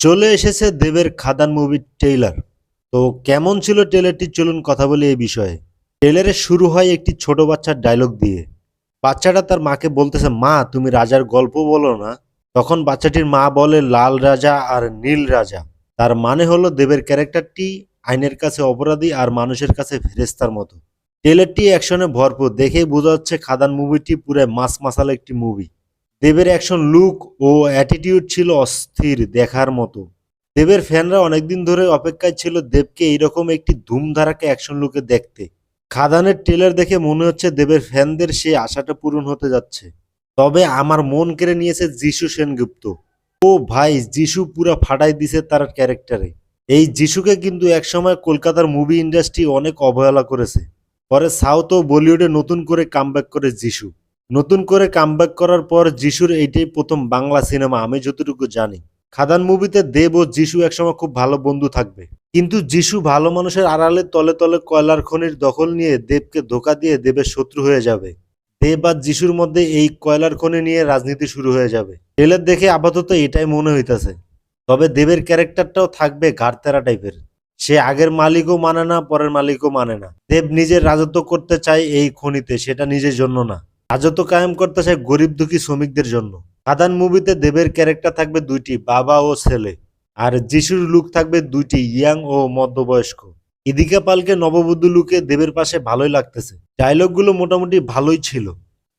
চলে এসেছে দেবের খাদান মুভির ট্রেইলার। তো কেমন ছিল ট্রেলারটি চলুন কথা বলি এই বিষয়ে। ট্রেলারে শুরু হয় একটি ছোট বাচ্চার ডায়লগ দিয়ে। বাচ্চাটা তার মাকে বলতেছে, মা, তুমি রাজার গল্প বলো না। তখন বাচ্চাটির মা বলে, লাল রাজা আর নীল রাজা। তার মানে হলো দেবের ক্যারেক্টারটি আইনের কাছে অপরাধী আর মানুষের কাছে ফেরেস্তার মতো। ট্রেলারটি অ্যাকশনে ভরপুর। দেখেই বোঝা যাচ্ছে খাদান মুভিটি পুরো মাস মাসাল একটি মুভি। দেবের অ্যাকশন লুক ও অ্যাটিটিউড ছিল অস্থির দেখার মতো। দেবের ফ্যানরা অনেকদিন ধরে অপেক্ষায় ছিল দেবকে এইরকম একটি ধুমধারাকে অ্যাকশন লুকে দেখতে। খাদানের ট্রেলার দেখে মনে হচ্ছে দেবের ফ্যানদের সেই আশাটা পূরণ হতে যাচ্ছে। তবে আমার মন কেড়ে নিয়েছে যিশু সেনগুপ্ত। ও ভাই, যিশু পুরা ফাটাই দিছে তার ক্যারেক্টারে এই যিশুকে কিন্তু একসময় কলকাতার মুভি ইন্ডাস্ট্রি অনেক অবহেলা করেছে। পরে সাউথ ও বলিউডে নতুন করে কামব্যাক করে যিশু। নতুন করে কামব্যাক করার পর যিশুর এইটাই প্রথম বাংলা সিনেমা, আমি যতটুকু জানি। খাদান মুভিতে দেব ও যিশু একসময় খুব ভালো বন্ধু থাকবে। কিন্তু যিশু ভালো মানুষের আড়ালে তলে তলে কয়লার খনির দখল নিয়ে দেবকে ধোকা দিয়ে দেবের শত্রু হয়ে যাবে। দেব আর যিশুর মধ্যে এই কয়লার খনি নিয়ে রাজনীতি শুরু হয়ে যাবে। ট্রেলার দেখে আপাতত এটাই মনে হইতাছে। তবে দেবের ক্যারেক্টারটাও থাকবে ঘাটতেরা টাইপের। সে আগের মালিকও মানে না, পরের মালিকও মানে না। দেব নিজের রাজত্ব করতে চায় এই খনিতে, সেটা নিজের জন্য না। রাজত্ব কায়েম করতে চায় গরিব দুঃখী শ্রমিকদের জন্য। খাদান মুভিতে দেবের ক্যারেক্টার থাকবে দুইটি, বাবা ও ছেলে। আর যিশুর লুক থাকবে দুইটি, ইয়াং ও মধ্যবয়স্ক। ইদিকা পালকে নববধূ লুকে দেবের পাশে ভালোই লাগতেছে। ডায়লগগুলো মোটামুটি ভালোই ছিল।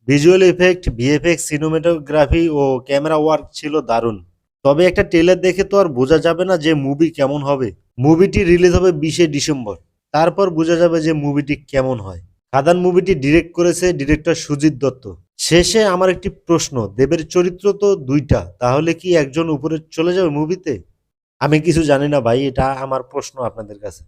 ভিজুয়াল এফেক্ট ভিএফএক্স সিনেমাটোগ্রাফি ও ক্যামেরা ওয়ার্ক ছিল দারুণ। তবে একটা ট্রেলার দেখে তো আর বোঝা যাবে না যে মুভি কেমন হবে। মুভিটি রিলিজ হবে বিশে ডিসেম্বর। তারপর বোঝা যাবে যে মুভিটি কেমন হয়। খাদান মুভিটি ডিরেক্ট করেছে ডিরেক্টর সুজিত দত্ত। শেষে আমার একটি প্রশ্ন, দেবের চরিত্র তো দুইটা, তাহলে কি একজন উপরে চলে যাবে মুভিতে? আমি কিছু জানি না ভাই, এটা আমার প্রশ্ন আপনাদের কাছে।